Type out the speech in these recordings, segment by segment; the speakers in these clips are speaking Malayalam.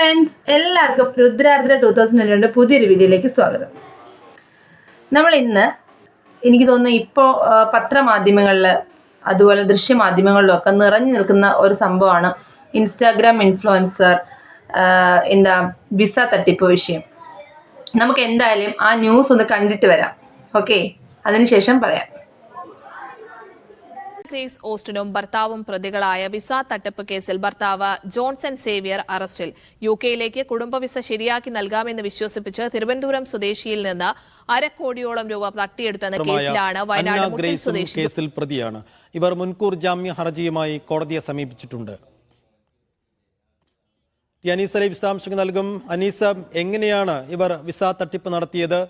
ഫ്രണ്ട്സ് എല്ലാവർക്കും രുദ്രാർദ്ര ടൂ തൗസൻഡ് രണ്ട് പുതിയൊരു വീഡിയോയിലേക്ക് സ്വാഗതം. നമ്മൾ ഇന്ന് എനിക്ക് തോന്നുന്നു ഇപ്പോൾ പത്രമാധ്യമങ്ങളിൽ അതുപോലെ ദൃശ്യമാധ്യമങ്ങളിലൊക്കെ നിറഞ്ഞു നിൽക്കുന്ന ഒരു സംഭവമാണ് ഇൻസ്റ്റാഗ്രാം ഇൻഫ്ലുവൻസർ എന്താ വിസ തട്ടിപ്പ് വിഷയം. നമുക്ക് എന്തായാലും ആ ന്യൂസ് ഒന്ന് കണ്ടിട്ട് വരാം. ഓക്കെ അതിനുശേഷം പറയാം. ഗ്രേസ് ഓസ്റ്റിനും ഭർത്താവും പ്രതികളായ വിസ തട്ടിപ്പ് കേസിൽ ഭർത്താവ് ജോൺസൺ സേവിയർ അറസ്റ്റിൽ. യു കെയിലേക്ക് കുടുംബ വിസ ശരിയാക്കി നൽകാമെന്ന് വിശ്വസിപ്പിച്ച് തിരുവനന്തപുരം സ്വദേശിയിൽ നിന്ന് അരക്കോടിയോളം രൂപ തട്ടിയെടുത്തെന്ന കേസിലാണ് വയനാട് കേസിൽ പ്രതിയാണ്. ഇവർ മുൻകൂർ ജാമ്യ ഹർജിയുമായി കോടതിയെ സമീപിച്ചിട്ടുണ്ട്. അനീസലെ വിശദാംശങ്ങൾ നൽകും. അനീസ എങ്ങനെയാണ് ഇവർ വിസ തട്ടിപ്പ് നടത്തിയത്?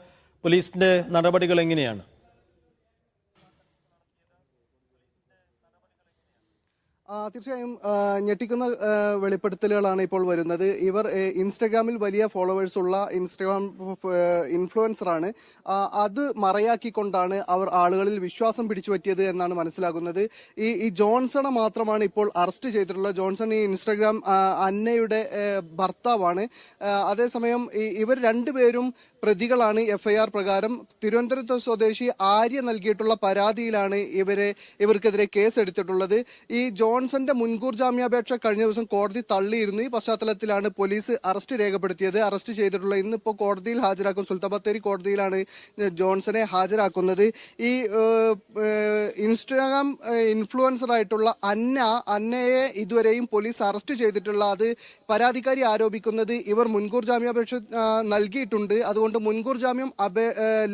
പോലീസിന്റെ നടപടികൾ എങ്ങനെയാണ്? തീർച്ചയായും ഞെട്ടിക്കുന്ന വെളിപ്പെടുത്തലുകളാണ് ഇപ്പോൾ വരുന്നത്. ഇവർ ഇൻസ്റ്റഗ്രാമിൽ വലിയ ഫോളോവേഴ്സ് ഉള്ള ഇൻസ്റ്റഗ്രാം ഇൻഫ്ലുവൻസറാണ്. അത് മറയാക്കിക്കൊണ്ടാണ് അവർ ആളുകളിൽ വിശ്വാസം പിടിച്ചു പറ്റിയത് എന്നാണ് മനസ്സിലാകുന്നത്. ഈ ഈ ജോൺസണെ മാത്രമാണ് ഇപ്പോൾ അറസ്റ്റ് ചെയ്തിട്ടുള്ളത്. ജോൺസൺ ഈ ഇൻസ്റ്റഗ്രാം അന്നയുടെ ഭർത്താവാണ്. അതേസമയം ഇവർ രണ്ടുപേരും പ്രതികളാണ് എഫ്ഐആർ പ്രകാരം. തിരുവനന്തപുരത്ത് സ്വദേശി ആര്യ നൽകിയിട്ടുള്ള പരാതിയിലാണ് ഇവരെ ഇവർക്കെതിരെ കേസ് എടുത്തിട്ടുള്ളത് ഈ ജോൺസന്റെ മുൻകൂർ ജാമ്യാപേക്ഷ കഴിഞ്ഞ ദിവസം കോടതി തള്ളിയിരുന്നു. ഈ പശ്ചാത്തലത്തിലാണ് പോലീസ് അറസ്റ്റ് രേഖപ്പെടുത്തിയത്. അറസ്റ്റ് ചെയ്തിട്ടുള്ള ഇന്നിപ്പോൾ കോടതിയിൽ ഹാജരാക്കും. സുൽത്താൻ ബത്തേരി കോടതിയിലാണ് ജോൺസനെ ഹാജരാക്കുന്നത്. ഈ ഇൻസ്റ്റാഗ്രാം ഇൻഫ്ലുവൻസർ ആയിട്ടുള്ള അന്ന അന്നയെ ഇതുവരെയും പോലീസ് അറസ്റ്റ് ചെയ്തിട്ടുള്ള അത് പരാതിക്കാരി ആരോപിക്കുന്നത് ഇവർ മുൻകൂർ ജാമ്യാപേക്ഷ നൽകിയിട്ടുണ്ട്. അതുകൊണ്ട് മുൻകൂർ ജാമ്യം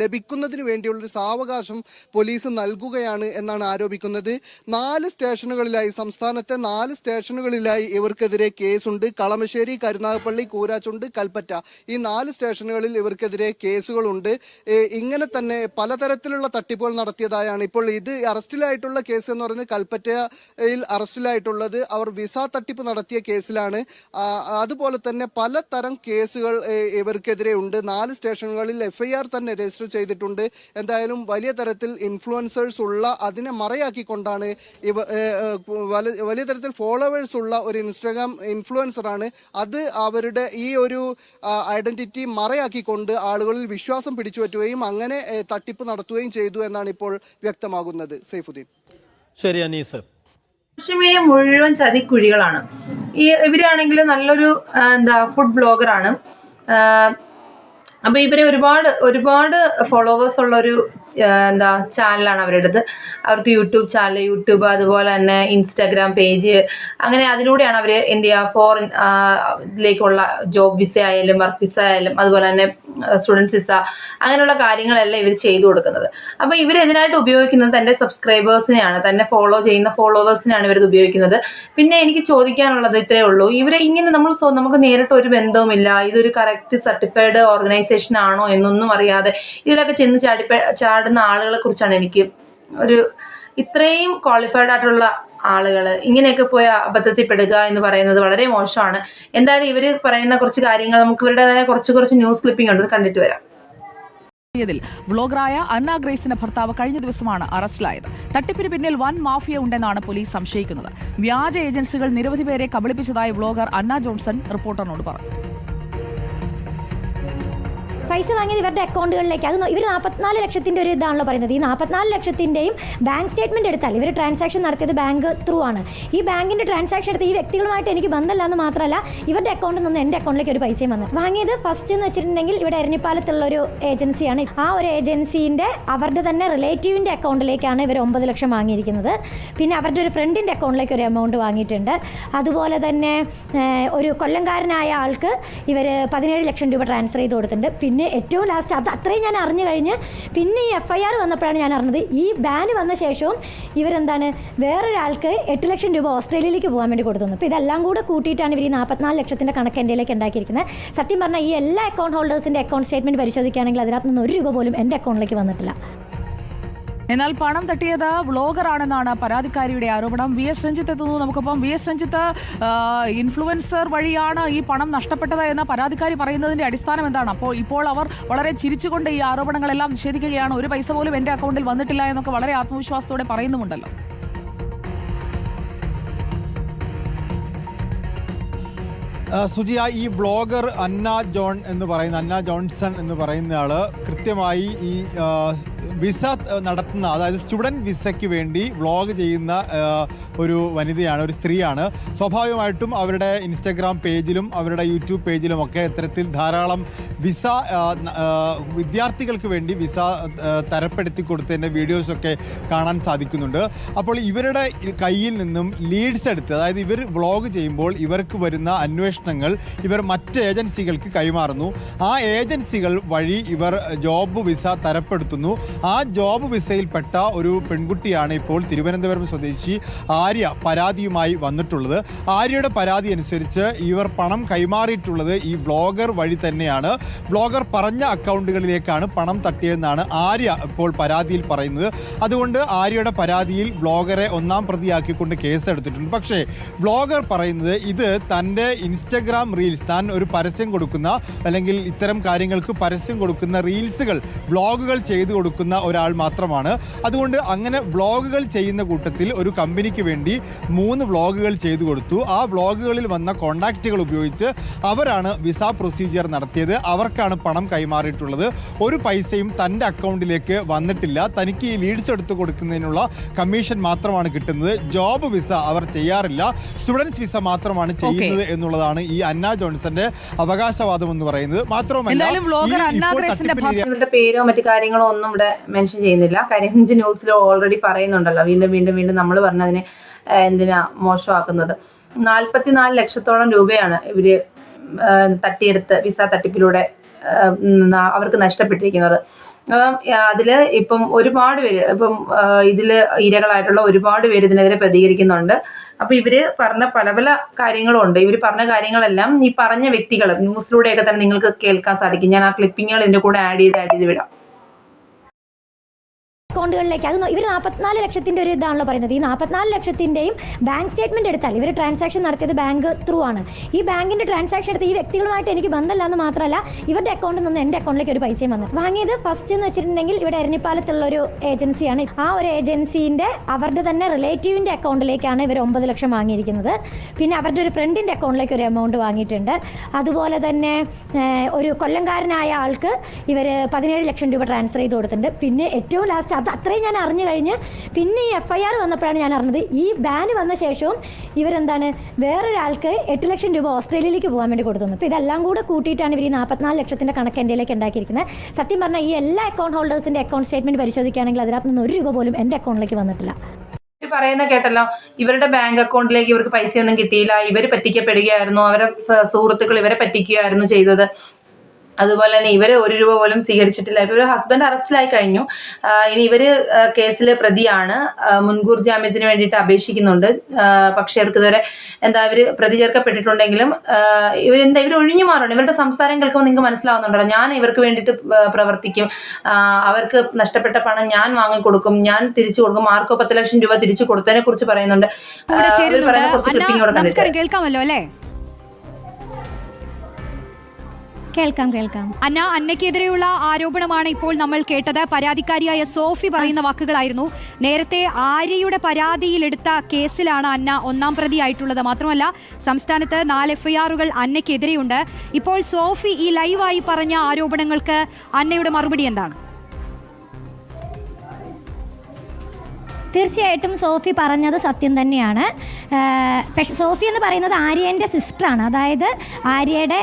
ലഭിക്കുന്നതിന് വേണ്ടിയുള്ളൊരു സാവകാശം പോലീസ് നൽകുകയാണ് എന്നാണ് ആരോപിക്കുന്നത്. നാല് സ്റ്റേഷനുകളിലായി സംസ്ഥാനത്തെ നാല് സ്റ്റേഷനുകളിലായി ഇവർക്കെതിരെ കേസുണ്ട്. കളമശ്ശേരി കരുനാഗപ്പള്ളി കൂരാച്ചുണ്ട് കൽപ്പറ്റ. ഈ നാല് സ്റ്റേഷനുകളിൽ ഇവർക്കെതിരെ കേസുകളുണ്ട്. ഇങ്ങനെ തന്നെ പലതരത്തിലുള്ള തട്ടിപ്പുകൾ നടത്തിയതായാണ് ഇപ്പോൾ ഇത് അറസ്റ്റിലായിട്ടുള്ള കേസ് എന്ന് പറയുന്നത് കൽപ്പറ്റയിൽ അറസ്റ്റിലായിട്ടുള്ളത്. അവർ വിസ തട്ടിപ്പ് നടത്തിയ കേസിലാണ്. അതുപോലെ തന്നെ പലതരം കേസുകൾ ഇവർക്കെതിരെ ഉണ്ട്. നാല് സ്റ്റേഷനുകളിൽ എഫ്ഐആർ തന്നെ രജിസ്റ്റർ ചെയ്തിട്ടുണ്ട്. എന്തായാലും വലിയ തരത്തിൽ ഇൻഫ്ലുവൻസേഴ്സ് ഉള്ള അതിനെ മറയാക്കിക്കൊണ്ടാണ് ഇവ വലിയ തരത്തിൽ ഫോളോവേഴ്സ് ഉള്ള ഒരു ഇൻസ്റ്റാഗ്രാം ഇൻഫ്ലുവൻസറാണ് അത് അവരുടെ ഈ ഒരു ഐഡന്റിറ്റി മറയാക്കിക്കൊണ്ട് ആളുകളിൽ വിശ്വാസം പിടിച്ചു പറ്റുകയും അങ്ങനെ തട്ടിപ്പ് നടത്തുകയും ചെയ്തു എന്നാണ് ഇപ്പോൾ വ്യക്തമാകുന്നത്. സൈഫുദ്ദീൻ. ശരി അനീസ്. സോഷ്യൽ മീഡിയ മുഴുവൻ ചതിക്കുഴികളാണ്. ഈ ഇവരാണെങ്കിൽ നല്ലൊരു എന്താ ഫുഡ് ബ്ലോഗറാണ് അപ്പോൾ ഇവരെ ഒരുപാട് ഒരുപാട് ഫോളോവേഴ്സ് ഉള്ള ഒരു എന്താ ചാനലാണ് അവരുടേത്. അവർക്ക് യൂട്യൂബ് ചാനൽ യൂട്യൂബ് അതുപോലെ തന്നെ ഇൻസ്റ്റാഗ്രാം പേജ് അങ്ങനെ അതിലൂടെയാണ് അവർ എന്ത് ചെയ്യുക? ഫോറിൻ ഇതിലേക്കുള്ള ജോബ് വിസ ആയാലും വർക്ക് വിസ ആയാലും അതുപോലെ തന്നെ സ്റ്റുഡൻസ് വിസ അങ്ങനെയുള്ള കാര്യങ്ങളെല്ലാം ഇവർ ചെയ്തു കൊടുക്കുന്നത്. അപ്പോൾ ഇവർ ഇതിനായിട്ട് ഉപയോഗിക്കുന്നത് തന്റെ സബ്സ്ക്രൈബേഴ്സിനെയാണ് തന്നെ ഫോളോ ചെയ്യുന്ന ഫോളോവേഴ്സിനെയാണ് ഇവരത് ഉപയോഗിക്കുന്നത്. പിന്നെ എനിക്ക് ചോദിക്കാനുള്ളത് ഇത്രയേ ഉള്ളൂ. ഇവരെ ഇങ്ങനെ നമ്മൾ നമുക്ക് നേരിട്ട് ഒരു ബന്ധവുമില്ല. ഇതൊരു കറക്റ്റ് സർട്ടിഫൈഡ് ഓർഗനൈസേഷൻ ആണോ എന്നൊന്നും അറിയാതെ ഇതിലൊക്കെ ചെന്ന് ചാടി ചാടുന്ന ആളുകളെ കുറിച്ചാണ് എനിക്ക് ഒരു ഇത്രയും ക്വാളിഫൈഡ് ആയിട്ടുള്ള ആളുകൾ ഇങ്ങനെയൊക്കെ പോയി അബദ്ധത്തിൽപ്പെടുക എന്ന് പറയുന്നത് വളരെ മോശമാണ്. എന്തായാലും ഇവർ പറയുന്ന കുറച്ച് കാര്യങ്ങൾ നമുക്ക് ഇവരുടെ തന്നെ കുറച്ച് കുറച്ച് ന്യൂസ് ക്ലിപ്പിംഗ് ഉണ്ട്. കണ്ടിട്ട് വരാം. ിൽ വ്ലോഗറായ അന്ന ഗ്രേസിന്റെ ഭർത്താവ് കഴിഞ്ഞ ദിവസമാണ് അറസ്റ്റിലായത്. തട്ടിപ്പിന് പിന്നിൽ വൻ മാഫിയ ഉണ്ടെന്നാണ് പോലീസ് സംശയിക്കുന്നത്. വ്യാജ ഏജൻസികൾ നിരവധി പേരെ കബളിപ്പിച്ചതായി വ്ലോഗർ അന്ന ജോൺസൺ റിപ്പോർട്ടറിനോട് പറഞ്ഞു. പൈസ വാങ്ങിയത് ഇവരുടെ അക്കൗണ്ടുകളിലേക്ക്. അത് ഇവർ നാൽപ്പത്തിനാല് ലക്ഷത്തിന്റെ ഒരു ഇതാണല്ലോ പറയുന്നത്. ഈ നാൽപ്പത്തിനാല് ലക്ഷത്തിന്റെയും ബാങ്ക് സ്റ്റേറ്റ്മെന്റ് എടുത്താൽ ഇവർ ട്രാൻസാക്ഷൻ നടത്തിയത് ബാങ്ക് ത്രൂ ആണ്. ഈ ബാങ്കിന്റെ ട്രാൻസാക്ഷൻ എടുത്ത് ഈ വ്യക്തികളുമായിട്ട് എനിക്ക് ബന്ധമില്ല എന്ന് മാത്രമല്ല ഇവരുടെ അക്കൗണ്ടിൽ നിന്ന് എന്റെ അക്കൗണ്ടിലേക്ക് ഒരു പൈസയും വന്നു. വാങ്ങിയത് ഫസ്റ്റ് എന്ന് വെച്ചിട്ടുണ്ടെങ്കിൽ ഇവിടെ എരഞ്ഞിപ്പാലത്തുള്ള ഒരു ഏജൻസിയാണ്. ആ ഒരു ഏജൻസീന്റെ അവരുടെ തന്നെ റിലേറ്റീവിന്റെ അക്കൗണ്ടിലേക്കാണ് ഇവർ ഒമ്പത് ലക്ഷം വാങ്ങിയിരിക്കുന്നത്. പിന്നെ അവരുടെ ഒരു ഫ്രണ്ടിന്റെ അക്കൗണ്ടിലേക്ക് ഒരു എമൗണ്ട് വാങ്ങിയിട്ടുണ്ട്. അതുപോലെ തന്നെ ഒരു കൊല്ലംകാരനായ ആൾക്ക് ഇവർ പതിനേഴ് ലക്ഷം രൂപ ട്രാൻസ്ഫർ ചെയ്ത് കൊടുത്തിട്ടുണ്ട്. പിന്നെ ഏറ്റവും ലാസ്റ്റ് അത് അത്രയും ഞാൻ അറിഞ്ഞു കഴിഞ്ഞ് പിന്നെ ഈ എഫ് ഐ ആർ വന്നപ്പോഴാണ് ഞാൻ അറിഞ്ഞത്. ഈ ബാൻ വന്ന ശേഷവും ഇവരെന്താണ്? വേറൊരാൾക്ക് എട്ട് ലക്ഷം രൂപ ഓസ്ട്രേലിയയിലേക്ക് പോകാൻ വേണ്ടി കൊടുത്തു. അപ്പോൾ ഇതെല്ലാം കൂടെ കൂട്ടിയിട്ടാണ് ഇവർ ഈ നാൽപ്പത്തിനാല് ലക്ഷത്തിന്റെ കണക്ക് എന്റെയിലേക്ക് ഉണ്ടാക്കിയിരിക്കുന്നത്. സത്യം പറഞ്ഞാൽ ഈ എല്ലാ അക്കൗണ്ട് ഹോൾഡേഴ്സിന്റെ അക്കൗണ്ട് സ്റ്റേറ്റ്മെന്റ് പരിശോധിക്കുകയാണെങ്കിൽ അതിനകത്ത് നിന്ന് ഒരു രൂപ പോലും എന്റെ അക്കൗണ്ടിലേക്ക് വന്നിട്ടില്ല. എന്നാൽ പണം തട്ടിയത് വ്ളോഗറാണെന്നാണ് പരാതിക്കാരിയുടെ ആരോപണം. വി എസ് രഞ്ജിത്ത് എത്തുന്നു. നമുക്കൊപ്പം വി എസ് രഞ്ജിത്ത് ഇൻഫ്ലുവൻസർ വഴിയാണ് ഈ പണം നഷ്ടപ്പെട്ടത് എന്ന പരാതിക്കാരി പറയുന്നതിന്റെ അടിസ്ഥാനം എന്താണ്? അപ്പോൾ ഇപ്പോൾ അവർ വളരെ ചിരിച്ചുകൊണ്ട് ഈ ആരോപണങ്ങളെല്ലാം നിഷേധിക്കുകയാണ്. ഒരു പൈസ പോലും എന്റെ അക്കൗണ്ടിൽ വന്നിട്ടില്ല എന്നൊക്കെ വളരെ ആത്മവിശ്വാസത്തോടെ പറയുന്നുമുണ്ടല്ലോ. സുജി സുജിയ ഈ ബ്ലോഗർ അന്ന ജോൺ എന്ന് പറയുന്ന അന്ന ജോൺസൺ എന്ന് പറയുന്ന ആൾ കൃത്യമായി ഈ വിസ നടത്തുന്ന അതായത് സ്റ്റുഡന്റ് വിസയ്ക്ക് വേണ്ടി വ്ളോഗ് ചെയ്യുന്ന ഒരു വനിതയാണ് ഒരു സ്ത്രീയാണ്. സ്വാഭാവികമായിട്ടും അവരുടെ ഇൻസ്റ്റഗ്രാം പേജിലും അവരുടെ യൂട്യൂബ് പേജിലും ഒക്കെ ഇത്തരത്തിൽ ധാരാളം വിസ വിദ്യാർത്ഥികൾക്ക് വേണ്ടി വിസ തരപ്പെടുത്തി കൊടുത്തതിന്റെ വീഡിയോസൊക്കെ കാണാൻ സാധിക്കുന്നുണ്ട്. അപ്പോൾ ഇവരുടെ കയ്യിൽ നിന്നും ലീഡ്സ് എടുത്ത് അതായത് ഇവർ വ്ളോഗ് ചെയ്യുമ്പോൾ ഇവർക്ക് വരുന്ന അന്വേഷണങ്ങൾ ഇവർ മറ്റ് ഏജൻസികൾക്ക് കൈമാറുന്നു. ആ ഏജൻസികൾ വഴി ഇവർ ജോബ് വിസ തരപ്പെടുത്തുന്നു. ആ ജോബ് വിസയിൽപ്പെട്ട ഒരു പെൺകുട്ടിയാണ് ഇപ്പോൾ തിരുവനന്തപുരം സ്വദേശി ആര്യ പരാതിയുമായി വന്നിട്ടുള്ളത്. ആര്യയുടെ പരാതി അനുസരിച്ച് ഇവർ പണം കൈമാറിയിട്ടുള്ളത് ഈ ബ്ലോഗർ വഴി തന്നെയാണ്. ബ്ലോഗർ പറഞ്ഞ അക്കൗണ്ടുകളിലേക്കാണ് പണം തട്ടിയതെന്നാണ് ആര്യ ഇപ്പോൾ പരാതിയിൽ പറയുന്നത്. അതുകൊണ്ട് ആര്യയുടെ പരാതിയിൽ ബ്ലോഗറെ ഒന്നാം പ്രതിയാക്കിക്കൊണ്ട് കേസെടുത്തിട്ടുണ്ട്. പക്ഷേ ബ്ലോഗർ പറയുന്നത് ഇത് തന്റെ ഇൻസ്റ്റഗ്രാം റീൽസ് താൻ ഒരു പരസ്യം കൊടുക്കുന്ന അല്ലെങ്കിൽ ഇത്തരം കാര്യങ്ങൾക്ക് പരസ്യം കൊടുക്കുന്ന റീൽസുകൾ ബ്ലോഗുകൾ ചെയ്തു കൊടുക്കുന്ന ഒരാൾ മാത്രമാണ്. അതുകൊണ്ട് അങ്ങനെ വ്ളോഗുകൾ ചെയ്യുന്ന കൂട്ടത്തിൽ ഒരു കമ്പനിക്ക് വേണ്ടി മൂന്ന് വ്ളോഗുകൾ ചെയ്തു കൊടുത്തു. ആ വ്ളോഗുകളിൽ വന്ന കോണ്ടാക്റ്റുകൾ ഉപയോഗിച്ച് അവരാണ് വിസ പ്രൊസീജിയർ നടത്തിയത്. അവർക്കാണ് പണം കൈമാറിയിട്ടുള്ളത്. ഒരു പൈസയും തന്റെ അക്കൗണ്ടിലേക്ക് വന്നിട്ടില്ല. തനിക്ക് ഈ ലീഡ്സ് എടുത്തു കൊടുക്കുന്നതിനുള്ള കമ്മീഷൻ മാത്രമാണ് കിട്ടുന്നത്. ജോബ് വിസ അവർ ചെയ്യാറില്ല. സ്റ്റുഡൻസ് വിസ മാത്രമാണ് ചെയ്യുന്നത് എന്നുള്ളതാണ് ഈ അന്ന ജോൺസന്റെ അവകാശവാദം എന്ന് പറയുന്നത്. മാത്രമല്ല പേരോ മറ്റു കാര്യങ്ങളോ ഒന്നും ഇവിടെ മെൻഷൻ ചെയ്യുന്നില്ല. കാര്യം ന്യൂസിൽ ഓൾറെഡി പറയുന്നുണ്ടല്ലോ. വീണ്ടും വീണ്ടും വീണ്ടും നമ്മൾ പറഞ്ഞതിനെ എന്തിനാ മോശമാക്കുന്നത്. നാൽപ്പത്തിനാല് ലക്ഷത്തോളം രൂപയാണ് ഇവർ ഏഹ്, തട്ടിയെടുത്ത് വിസ തട്ടിപ്പിലൂടെ അവർക്ക് നഷ്ടപ്പെട്ടിരിക്കുന്നത്. അപ്പം അതിൽ ഇപ്പം ഒരുപാട് പേര് ഇപ്പം ഇതിൽ ഇരകളായിട്ടുള്ള ഒരുപാട് പേര് ഇതിനെതിരെ പ്രതികരിക്കുന്നുണ്ട്. അപ്പോൾ ഇവർ പറഞ്ഞ പല പല കാര്യങ്ങളും ഉണ്ട്. ഇവർ പറഞ്ഞ കാര്യങ്ങളെല്ലാം ഈ പറഞ്ഞ വ്യക്തികൾ ന്യൂസിലൂടെയൊക്കെ തന്നെ നിങ്ങൾക്ക് കേൾക്കാൻ സാധിക്കും. ഞാൻ ആ ക്ലിപ്പിങ്ങുകൾ ഇതിന്റെ കൂടെ ആഡ് ചെയ്ത് ആഡ് ചെയ്ത് വിടാം. അക്കൗണ്ടുകളിലേക്ക്. അത് ഇവർ നാൽപ്പത്തിനാല് ലക്ഷത്തിന്റെ ഒരു ഇതാണല്ലോ പറയുന്നത്. ഈ നാൽപ്പത്തിനാല് ലക്ഷത്തിന്റെയും ബാങ്ക് സ്റ്റേറ്റ്മെന്റ് എടുത്താൽ ഇവർ ട്രാൻസാക്ഷൻ നടത്തിയത് ബാങ്ക് ത്രൂ ആണ്. ഈ ബാങ്കിന്റെ ട്രാൻസാക്ഷൻ എടുത്ത് ഈ വ്യക്തികളുമായിട്ട് എനിക്ക് ബന്ധമില്ല എന്ന് മാത്രമല്ല ഇവരുടെ അക്കൗണ്ടിൽ നിന്ന് എന്റെ അക്കൗണ്ടിലേക്ക് ഒരു പൈസയും വന്നു. വാങ്ങിയത് ഫസ്റ്റ് എന്ന് വെച്ചിട്ടുണ്ടെങ്കിൽ ഇവിടെ എരഞ്ഞിപ്പാലത്തുള്ള ഒരു ഏജൻസിയാണ്. ആ ഒരു ഏജൻസിന്റെ അവരുടെ തന്നെ റിലേറ്റീവിന്റെ അക്കൗണ്ടിലേക്കാണ് ഇവർ ഒമ്പത് ലക്ഷം വാങ്ങിയിരിക്കുന്നത്. പിന്നെ അവരുടെ ഒരു ഫ്രണ്ടിന്റെ അക്കൗണ്ടിലേക്ക് ഒരു എമൗണ്ട് വാങ്ങിയിട്ടുണ്ട്. അതുപോലെ തന്നെ ഒരു കൊല്ലംകാരനായ ആൾക്ക് ഇവർ പതിനേഴ് ലക്ഷം രൂപ ട്രാൻസ്ഫർ ചെയ്ത് കൊടുത്തിട്ടുണ്ട്. പിന്നെ ഏറ്റവും ലാസ്റ്റ് അത് അത്രയും ഞാൻ അറിഞ്ഞു കഴിഞ്ഞ് പിന്നെ ഈ എഫ് ഐ ആർ വന്നപ്പോഴാണ് ഞാൻ അറിഞ്ഞത്. ഈ ബാൻ വന്ന ശേഷവും ഇവരെന്താണ്? വേറൊരാൾക്ക് എട്ട് ലക്ഷം രൂപ ഓസ്ട്രേലിയയിലേക്ക് പോകാൻ വേണ്ടി കൊടുത്തു അപ്പോൾ ഇതെല്ലാം കൂടെ കൂട്ടിയിട്ടാണ് ഇവർ ഈ നാൽപ്പത്തിനാല് ലക്ഷത്തിന്റെ കണക്ക് എന്റെയിലേക്ക് ഉണ്ടാക്കിയിരിക്കുന്നത്. സത്യം പറഞ്ഞാൽ ഈ എല്ലാ അക്കൗണ്ട് ഹോൾഡേഴ്സിന്റെ അക്കൗണ്ട് സ്റ്റേറ്റ്മെന്റ് പരിശോധിക്കുകയാണെങ്കിൽ അതിനകത്ത് നിന്ന് ഒരു രൂപ പോലും എന്റെ അക്കൗണ്ടിലേക്ക് വന്നിട്ടില്ല. പറയുന്ന കേട്ടല്ലോ ഇവരുടെ ബാങ്ക് അക്കൗണ്ടിലേക്ക് ഇവർക്ക് പൈസയൊന്നും കിട്ടിയില്ല. ഇവർ പറ്റിക്കപ്പെടുകയായിരുന്നു. അവരുടെ സുഹൃത്തുക്കൾ ഇവരെ പറ്റിക്കുകയായിരുന്നു ചെയ്തത്. അതുപോലെ തന്നെ ഇവർ ഒരു രൂപ പോലും സ്വീകരിച്ചിട്ടില്ല. ഇവർ ഹസ്ബൻഡ് അറസ്റ്റിലായി കഴിഞ്ഞു. ഇനി ഇവർ കേസിലെ പ്രതിയാണ്. മുൻകൂർ ജാമ്യത്തിന് വേണ്ടിയിട്ട് അപേക്ഷിക്കുന്നുണ്ട്. പക്ഷേ അവർക്ക് ഇതുവരെ എന്താ ഇവർ പ്രതി ചേർക്കപ്പെട്ടിട്ടുണ്ടെങ്കിലും ഇവരെന്താ ഇവർ ഒഴിഞ്ഞു മാറണം ഇവരുടെ സംസാരം കേൾക്കുമ്പോൾ നിങ്ങൾക്ക് മനസ്സിലാവുന്നുണ്ടല്ലോ. ഞാൻ ഇവർക്ക് വേണ്ടിയിട്ട് പ്രവർത്തിക്കും. അവർക്ക് നഷ്ടപ്പെട്ട പണം ഞാൻ വാങ്ങിക്കൊടുക്കും. ഞാൻ തിരിച്ചു കൊടുക്കും. ആർക്കോ പത്ത് ലക്ഷം രൂപ തിരിച്ചു കൊടുത്തതിനെ കുറിച്ച് പറയുന്നുണ്ട് കേൾക്കാമല്ലോ ആ, കേൾക്കാം കേൾക്കാം. അന്ന അന്നയ്ക്കെതിരെയുള്ള ആരോപണമാണ് ഇപ്പോൾ നമ്മൾ കേട്ടത്. പരാതിക്കാരിയായ സോഫി പറയുന്ന വാക്കുകളായിരുന്നു. നേരത്തെ ആര്യയുടെ പരാതിയിലെടുത്ത കേസിലാണ് അന്ന ഒന്നാം പ്രതി ആയിട്ടുള്ളത് മാത്രമല്ല സംസ്ഥാനത്ത് നാല് എഫ്ഐആറുകൾ അന്നയ്ക്കെതിരെയുണ്ട്. ഇപ്പോൾ സോഫി ഈ ലൈവായി പറഞ്ഞ ആരോപണങ്ങൾക്ക് അന്നയുടെ മറുപടി എന്താണ്? തീർച്ചയായിട്ടും സോഫി പറഞ്ഞത് സത്യം തന്നെയാണ്. പക്ഷെ സോഫി എന്ന് പറയുന്നത് ആര്യന്റെ സിസ്റ്ററാണ്. അതായത് ആര്യയുടെ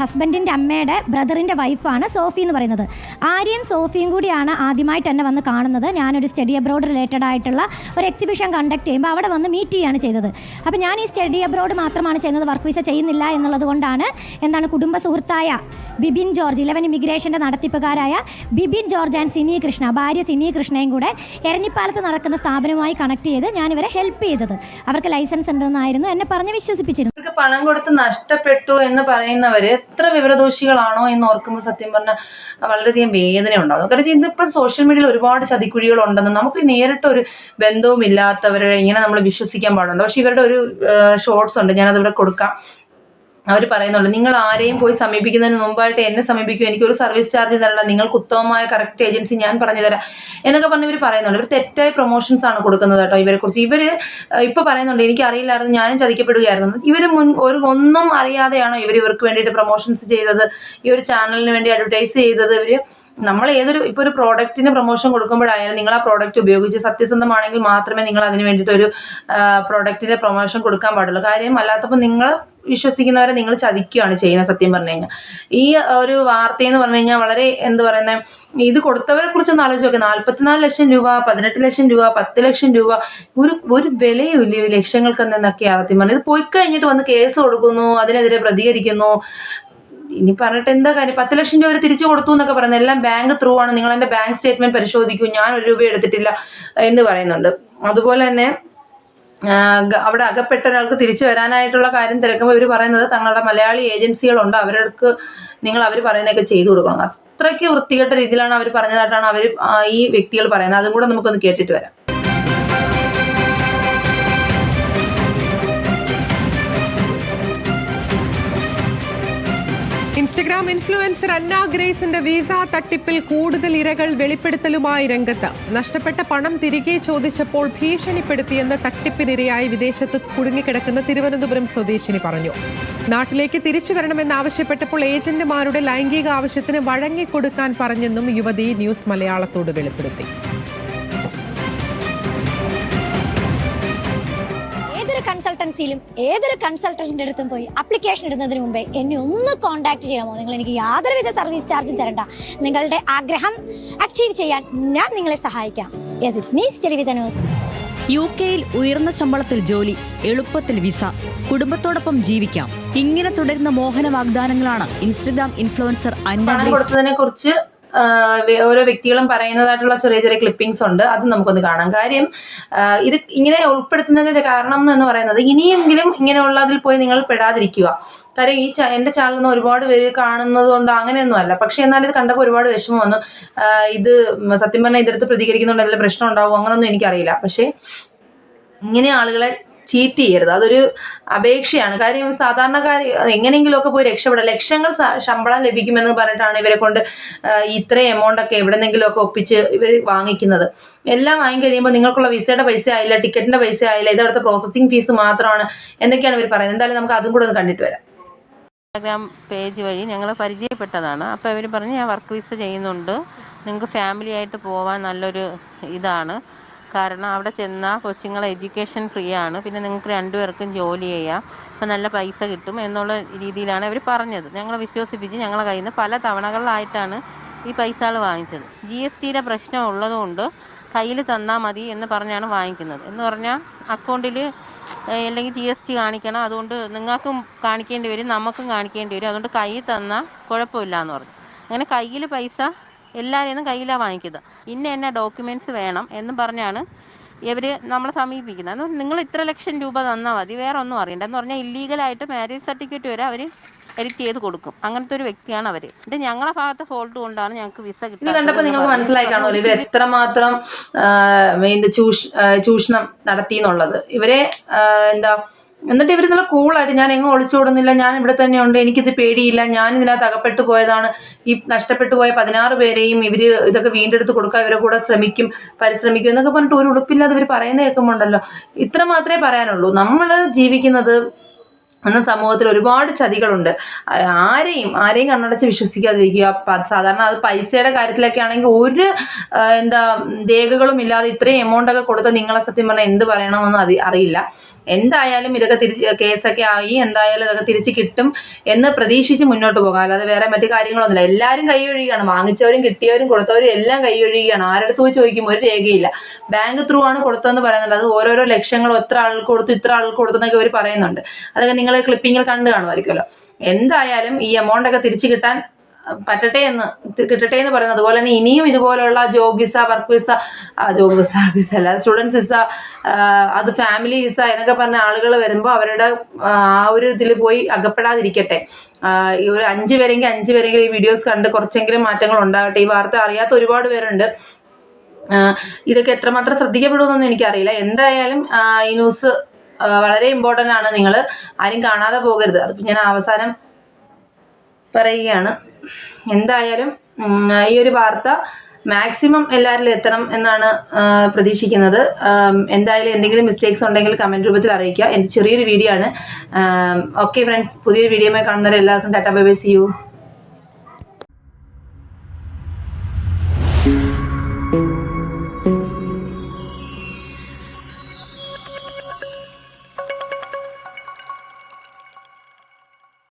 ഹസ്ബൻഡിന്റെ അമ്മയുടെ ബ്രദറിന്റെ വൈഫാണ് സോഫി എന്ന് പറയുന്നത്. ആര്യയും സോഫിയും കൂടിയാണ് ആദ്യമായിട്ട് എന്നെ വന്ന് കാണുന്നത്. ഞാനൊരു സ്റ്റഡി അബ്രോഡ് റിലേറ്റഡ് ആയിട്ടുള്ള ഒരു എക്സിബിഷൻ കണ്ടക്ട് ചെയ്യുമ്പോൾ അവിടെ വന്ന് മീറ്റ് ചെയ്യുകയാണ് ചെയ്തത്. അപ്പോൾ ഞാൻ ഈ സ്റ്റഡി അബ്രോഡ് മാത്രമാണ് ചെയ്യുന്നത്. വർക്ക് വിസ ചെയ്യുന്നില്ല എന്നുള്ളത് കൊണ്ടാണ് എന്താണ് കുടുംബ സുഹൃത്തായ ബിബിൻ ജോർജ് ഇലവൻ ഇമിഗ്രേഷന്റെ നടത്തിപ്പുകാരായ ബിബിൻ ജോർജ് ആൻഡ് സിനി കൃഷ്ണ ഭാര്യ സിനി കൃഷ്ണയും കൂടെ എരഞ്ഞിപ്പാലത്ത് നടക്കുന്ന സ്ഥാപനവുമായി കണക്ട് ചെയ്ത് ഞാനിവരെ ഹെൽപ്പ് ചെയ്തത്. അവർക്ക് ലൈസൻസ് ഉണ്ടെന്നായിരുന്നു എന്നെ പറഞ്ഞ് വിശ്വസിപ്പിച്ചിരുന്നത്. ഇവർക്ക് പണം കൊടുത്ത് നഷ്ടപ്പെട്ടു എന്ന് പറയുന്നവര് എത്ര വിവരദോഷികളാണോ എന്ന് ഓർക്കുമ്പോൾ സത്യം പറഞ്ഞാൽ വളരെയധികം വേദന ഉണ്ടാകും കാരണം ഇതിപ്പോൾ സോഷ്യൽ മീഡിയയിൽ ഒരുപാട് ചതിക്കുഴികൾ ഉണ്ടെന്ന് നമുക്ക് നേരിട്ട് ഒരു ബന്ധവും ഇല്ലാത്തവരെ ഇങ്ങനെ നമ്മൾ വിശ്വസിക്കാൻ പാടുണ്ട്. പക്ഷെ ഇവരുടെ ഒരു ഷോർട്സ് ഉണ്ട്. ഞാനത് ഇവിടെ കൊടുക്കാം. അവർ പറയുന്നുണ്ട് നിങ്ങൾ ആരെയും പോയി സമീപിക്കുന്നതിന് മുമ്പായിട്ട് എന്നെ സമീപിക്കും. എനിക്കൊരു സർവീസ് ചാർജ് തരണ്ട. നിങ്ങൾക്ക് ഉത്തമമായ കറക്റ്റ് ഏജൻസി ഞാൻ പറഞ്ഞു തരാം. എന്നൊക്കെ പറഞ്ഞ് ഇവർ പറയുന്നുണ്ട്. ഇവർ തെറ്റായ പ്രൊമോഷൻസ് ആണ് കൊടുക്കുന്നത് കേട്ടോ ഇവരെക്കുറിച്ച് ഇവർ ഇപ്പോൾ പറയുന്നുണ്ട് എനിക്ക് അറിയില്ലായിരുന്നു ഞാനും ചതിക്കപ്പെടുകയായിരുന്നു. ഇവർ മുൻ ഒരു ഒന്നും അറിയാതെയാണോ ഇവർ ഇവർക്ക് വേണ്ടിയിട്ട് പ്രൊമോഷൻസ് ചെയ്തത്? ഈ ഒരു ചാനലിന് വേണ്ടി അഡ്വർടൈസ് ചെയ്തത് ഇവർ നമ്മൾ ഏതൊരു ഇപ്പോൾ ഒരു പ്രോഡക്റ്റിന് പ്രൊമോഷൻ കൊടുക്കുമ്പോഴായാലും നിങ്ങൾ ആ പ്രോഡക്റ്റ് ഉപയോഗിച്ച് സത്യസന്ധമാണെങ്കിൽ മാത്രമേ നിങ്ങൾ അതിന് വേണ്ടിയിട്ട് ഒരു പ്രോഡക്റ്റിന്റെ പ്രൊമോഷൻ കൊടുക്കാൻ പാടുള്ളൂ. കാര്യം അല്ലാത്തപ്പോൾ നിങ്ങൾ വിശ്വസിക്കുന്നവരെ നിങ്ങൾ ചതിക്കുകയാണ് ചെയ്യുന്നത് സത്യം പറഞ്ഞു കഴിഞ്ഞാൽ ഈ ഒരു വാർത്തയെന്ന് പറഞ്ഞു കഴിഞ്ഞാൽ വളരെ എന്ത് പറയുന്നത് ഇത് കൊടുത്തവരെ കുറിച്ചൊന്ന് ആലോചിച്ച് നോക്കുക നാൽപ്പത്തിനാല് ലക്ഷം രൂപ പതിനെട്ട് ലക്ഷം രൂപ പത്ത് ലക്ഷം രൂപ ഒരു ഒരു വിലയും ഇല്ല ലക്ഷങ്ങൾക്ക് എന്നൊക്കെയാണ് സത്യം പറഞ്ഞത്. ഇത് പോയി കഴിഞ്ഞിട്ട് വന്ന് കേസ് കൊടുക്കുന്നു അതിനെതിരെ പ്രതികരിക്കുന്നു. ഇനി പറഞ്ഞിട്ട് എന്താ കാര്യം? പത്ത് ലക്ഷം രൂപ തിരിച്ചു കൊടുത്തു എന്നൊക്കെ പറയുന്നത്. എല്ലാം ബാങ്ക് ത്രൂ ആണ്. നിങ്ങൾ എന്റെ ബാങ്ക് സ്റ്റേറ്റ്മെന്റ് പരിശോധിക്കൂ. ഞാൻ ഒരു രൂപ എടുത്തിട്ടില്ല എന്ന് പറയുന്നുണ്ട്. അതുപോലെ തന്നെ അവിടെ അകപ്പെട്ട ഒരാൾക്ക് തിരിച്ചു വരാനായിട്ടുള്ള കാര്യം തിരക്കുമ്പോൾ ഇവർ പറയുന്നത് തങ്ങളുടെ മലയാളി ഏജൻസികളുണ്ട് അവർക്ക് നിങ്ങൾ അവർ പറയുന്നതൊക്കെ ചെയ്തു കൊടുക്കണം. അത്രയ്ക്ക് വൃത്തികെട്ട രീതിയിലാണ് അവർ പറഞ്ഞതായിട്ടാണ് അവർ ഈ വ്യക്തികൾ പറയുന്നത്. അതും കൂടെ നമുക്കൊന്ന് കേട്ടിട്ട് വരാം. ഇൻസ്റ്റഗ്രാം ഇൻഫ്ലുവൻസർ അന്ന ഗ്രേസിന്റെ വിസ തട്ടിപ്പിൽ കൂടുതൽ ഇരകൾ വെളിപ്പെടുത്തലുമായി രംഗത്ത്. നഷ്ടപ്പെട്ട പണം തിരികെ ചോദിച്ചപ്പോൾ ഭീഷണിപ്പെടുത്തിയെന്ന് തട്ടിപ്പിനിരയായി വിദേശത്ത് കുടുങ്ങിക്കിടക്കുന്ന തിരുവനന്തപുരം സ്വദേശിനി പറഞ്ഞു. നാട്ടിലേക്ക് തിരിച്ചു വരണമെന്നാവശ്യപ്പെട്ടപ്പോൾ ഏജന്റുമാരുടെ ലൈംഗിക ആവശ്യത്തിന് വഴങ്ങിക്കൊടുക്കാൻ പറഞ്ഞെന്നും യുവതി ന്യൂസ് മലയാളത്തോട് വെളിപ്പെടുത്തി. കൺസൾട്ടൻസിയിലും ഏതൊരു കൺസൾട്ടന്റിന്റെ അടുത്തും പോയി അപ്ലിക്കേഷൻ ഇടുന്നതിന് മുമ്പേ എന്നെ ഒന്ന് കോൺടാക്ട് ചെയ്യാമോ? നിങ്ങൾ എനിക്ക് യാതൊരുവിധ സർവീസ് ചാർജും തരണ്ട. നിങ്ങളുടെ ആഗ്രഹം അച്ചീവ് ചെയ്യാൻ ഞാൻ നിങ്ങളെ സഹായിക്കാം. ന്യൂസ് യു കെയിൽ ഉയർന്ന ശമ്പളത്തിൽ ജോലി എളുപ്പത്തിൽ വിസ കുടുംബത്തോടൊപ്പം ജീവിക്കാം. ഇങ്ങനെ തുടരുന്ന മോഹന വാഗ്ദാനങ്ങളാണ് ഇൻസ്റ്റഗ്രാം ഇൻഫ്ലുവൻസർ അന്ന കൊടുത്തതിനെ കുറിച്ച് ഓരോ വ്യക്തികളും പറയുന്നതായിട്ടുള്ള ചെറിയ ചെറിയ ക്ലിപ്പിംഗ്സ് ഉണ്ട്. അത് നമുക്കൊന്ന് കാണാം. കാര്യം ഇത് ഇങ്ങനെ ഉൾപ്പെടുത്തുന്നതിന്റെ കാരണം എന്ന് പറയുന്നത് ഇനിയെങ്കിലും ഇങ്ങനെയുള്ളതിൽ പോയി നിങ്ങൾ പെടാതിരിക്കുക. കാര്യം ഈ എന്റെ ചാനലിൽ നിന്ന് ഒരുപാട് പേര് കാണുന്നത് കൊണ്ട് അങ്ങനെയൊന്നും അല്ല. പക്ഷെ എന്നാലും ഇത് കണ്ടപ്പോൾ ഒരുപാട് വിഷമം വന്നു. ഇത് സത്യം പറഞ്ഞാൽ ഇതെടുത്ത് പ്രതികരിക്കുന്നുണ്ട് എന്തെങ്കിലും പ്രശ്നം ഉണ്ടാവും അങ്ങനൊന്നും എനിക്കറിയില്ല. പക്ഷേ ഇങ്ങനെ ആളുകളെ ചീറ്റ് ചെയ്യരുത് അതൊരു അപേക്ഷയാണ്. കാര്യം സാധാരണക്കാർ എങ്ങനെയെങ്കിലുമൊക്കെ പോയി രക്ഷപ്പെടാം. ലക്ഷങ്ങൾ ശമ്പളം ലഭിക്കുമെന്ന് പറഞ്ഞിട്ടാണ് ഇവരെ കൊണ്ട് ഇത്രയും എമൗണ്ട് ഒക്കെ എവിടെന്നെങ്കിലുമൊക്കെ ഒപ്പിച്ച് ഇവർ വാങ്ങിക്കുന്നത്. എല്ലാം വാങ്ങി കഴിയുമ്പോൾ നിങ്ങൾക്കുള്ള വിസയുടെ പൈസ ആയില്ല ടിക്കറ്റിന്റെ പൈസ ആയില്ല ഇതവിടുത്തെ പ്രോസസ്സിംഗ് ഫീസ് മാത്രമാണ് എന്നൊക്കെയാണ് ഇവർ പറയുന്നത്. എന്തായാലും നമുക്ക് അതും കൂടെ ഒന്ന് കണ്ടിട്ട് വരാം. ഇൻസ്റ്റാഗ്രാം പേജ് വഴി ഞങ്ങൾ പരിചയപ്പെട്ടതാണ്. അപ്പോൾ ഇവർ പറഞ്ഞ് ഞാൻ വർക്ക് വിസ ചെയ്യുന്നുണ്ട്. നിങ്ങൾക്ക് ഫാമിലി ആയിട്ട് പോകാൻ നല്ലൊരു ഇതാണ്. കാരണം അവിടെ ചെന്നാൽ കൊച്ചുങ്ങളെ എഡ്യൂക്കേഷൻ ഫ്രീ ആണ്. പിന്നെ നിങ്ങൾക്ക് രണ്ടുപേർക്കും ജോലി ചെയ്യാം. അപ്പം നല്ല പൈസ കിട്ടും എന്നുള്ള രീതിയിലാണ് അവർ പറഞ്ഞത്. ഞങ്ങളെ വിശ്വസിപ്പിച്ച് ഞങ്ങളെ കയ്യിൽ നിന്ന് പല തവണകളിലായിട്ടാണ് ഈ പൈസകൾ വാങ്ങിച്ചത്. ജി എസ് ടിയുടെ പ്രശ്നം ഉള്ളതുകൊണ്ട് കയ്യിൽ തന്നാൽ മതി എന്ന് പറഞ്ഞാണ് വാങ്ങിക്കുന്നത്. എന്ന് പറഞ്ഞാൽ അക്കൗണ്ടിൽ അല്ലെങ്കിൽ ജി എസ് ടി കാണിക്കണം. അതുകൊണ്ട് നിങ്ങൾക്കും കാണിക്കേണ്ടി വരും നമുക്കും കാണിക്കേണ്ടി വരും. അതുകൊണ്ട് കയ്യിൽ തന്നാൽ കുഴപ്പമില്ല എന്ന് പറഞ്ഞു. അങ്ങനെ കയ്യിൽ പൈസ എല്ലാവരും നിന്നും കയ്യിലാണ് വാങ്ങിക്കുന്നത്. ഇന്ന എന്നെ ഡോക്യുമെന്റ്സ് വേണം എന്ന് പറഞ്ഞാണ് ഇവർ നമ്മളെ സമീപിക്കുന്നത്. നിങ്ങൾ ഇത്ര ലക്ഷം രൂപ തന്നാൽ മതി വേറെ ഒന്നും അറിയണ്ട എന്ന് പറഞ്ഞാൽ ഇല്ലീഗലായിട്ട് മാരേജ് സർട്ടിഫിക്കറ്റ് വരെ അവർ എഡിറ്റ് ചെയ്ത് കൊടുക്കും. അങ്ങനത്തെ ഒരു വ്യക്തിയാണ് അവർ ഇത് ഞങ്ങളെ ഭാഗത്തെ ഫോൾട്ട് കൊണ്ടാണ് ഞങ്ങൾക്ക് വിസ ഇത് കണ്ടപ്പോൾ നിങ്ങൾക്ക് കിട്ടുന്നത് മനസ്സിലായി കാണുമല്ലോ ഇവർ എത്രമാത്രം ആ, ഇത് ചൂഷണം നടത്തി എന്നുള്ളത് ഇവരെ എന്താ എന്നിട്ട് ഇവർ നല്ല കൂളായിട്ട് ഞാൻ എങ്ങും ഒളിച്ചോടുന്നില്ല ഞാൻ ഇവിടെ തന്നെ ഉണ്ട് എനിക്കിത് പേടിയില്ല ഞാൻ ഇതിനകത്ത് അകപ്പെട്ടു പോയതാണ്. ഈ നഷ്ടപ്പെട്ടു പോയ പതിനാറ് പേരെയും ഇവർ ഇതൊക്കെ വീണ്ടെടുത്ത് കൊടുക്കാൻ ഇവരെ കൂടെ ശ്രമിക്കും പരിശ്രമിക്കും എന്നൊക്കെ പറഞ്ഞിട്ട് ഒരു ഉടുപ്പില്ലാതെ ഇവർ പറയുന്ന കേൾക്കുമ്പോണ്ടല്ലോ ഇത്ര മാത്രമേ പറയാനുള്ളൂ. നമ്മൾ ജീവിക്കുന്നത് എന്ന സമൂഹത്തിൽ ഒരുപാട് ചതികളുണ്ട്. ആരെയും ആരെയും കണ്ണടച്ച് വിശ്വസിക്കാതിരിക്കുക. സാധാരണ അത് പൈസയുടെ കാര്യത്തിലൊക്കെ ആണെങ്കിൽ ഒരു എന്താ രേഖകളും ഇല്ലാതെ ഇത്രയും എമൗണ്ട് ഒക്കെ കൊടുത്ത് നിങ്ങളെ സത്യം പറഞ്ഞാൽ എന്ത് പറയണമെന്ന് അതി അറിയില്ല. എന്തായാലും ഇതൊക്കെ തിരിച്ച് കേസൊക്കെ ആയി. എന്തായാലും ഇതൊക്കെ തിരിച്ച് കിട്ടും എന്ന് പ്രതീക്ഷിച്ച് മുന്നോട്ട് പോകാം. അല്ലാതെ വേറെ മറ്റു കാര്യങ്ങളൊന്നുമില്ല. എല്ലാവരും കൈ ഒഴിയുകയാണ് വാങ്ങിച്ചവരും കിട്ടിയവരും കൊടുത്തവരും എല്ലാം കൈ ആരടുത്ത് പോയി ചോദിക്കും? ഒരു രേഖയില്ല. ബാങ്ക് ത്രൂ ആണ് കൊടുത്തതെന്ന് പറയുന്നുണ്ട്. അത് ഓരോരോ ലക്ഷങ്ങളും എത്ര ആൾക്ക് കൊടുത്തു ഇത്ര ആൾക്ക് കൊടുത്തു എന്നൊക്കെ ഇവർ പറയുന്നുണ്ട്. അതൊക്കെ നിങ്ങൾ ക്ലിപ്പിങ്ങിൽ കണ്ടു കാണുമായിരിക്കുമല്ലോ. എന്തായാലും ഈ എമൗണ്ട് ഒക്കെ തിരിച്ചു കിട്ടാൻ പറ്റട്ടെ എന്ന് കിട്ടട്ടെ എന്ന് പറയുന്നത് അതുപോലെ തന്നെ ഇനിയും ഇതുപോലുള്ള job visa work visa job visa work visa അല്ല സ്റ്റുഡൻസ് വിസ അത് ഫാമിലി വിസ എന്നൊക്കെ പറഞ്ഞ ആളുകൾ വരുമ്പോൾ അവരുടെ ആ ഒരു ഇതിൽ പോയി അകപ്പെടാതിരിക്കട്ടെ. ഈ ഒരു അഞ്ച് പേരെങ്കിൽ അഞ്ച് പേരെങ്കിൽ ഈ വീഡിയോസ് കണ്ട് കുറച്ചെങ്കിലും മാറ്റങ്ങൾ ഉണ്ടാകട്ടെ. ഈ വാർത്ത അറിയാത്ത ഒരുപാട് പേരുണ്ട്. ഇതൊക്കെ എത്രമാത്രം ശ്രദ്ധിക്കപ്പെടുമെന്നൊന്നും എനിക്കറിയില്ല. എന്തായാലും ഈ ന്യൂസ് വളരെ ഇമ്പോർട്ടന്റ് ആണ്. നിങ്ങൾ ആരും കാണാതെ പോകരുത്. അതിപ്പോൾ ഞാൻ അവസാനം പറയുകയാണ്. എന്തായാലും ഈ ഒരു വാർത്ത മാക്സിമം എല്ലാവരിലും എത്തണം എന്നാണ് പ്രതീക്ഷിക്കുന്നത്. എന്തായാലും എന്തെങ്കിലും മിസ്റ്റേക്സ് ഉണ്ടെങ്കിൽ കമന്റ് രൂപത്തിൽ അറിയിക്കുക. എന്റെ ചെറിയൊരു വീഡിയോ ആണ്. ഓക്കെ ഫ്രണ്ട്സ് പുതിയൊരു വീഡിയോ കാണുന്നവരെ എല്ലാവർക്കും tata bye bye see you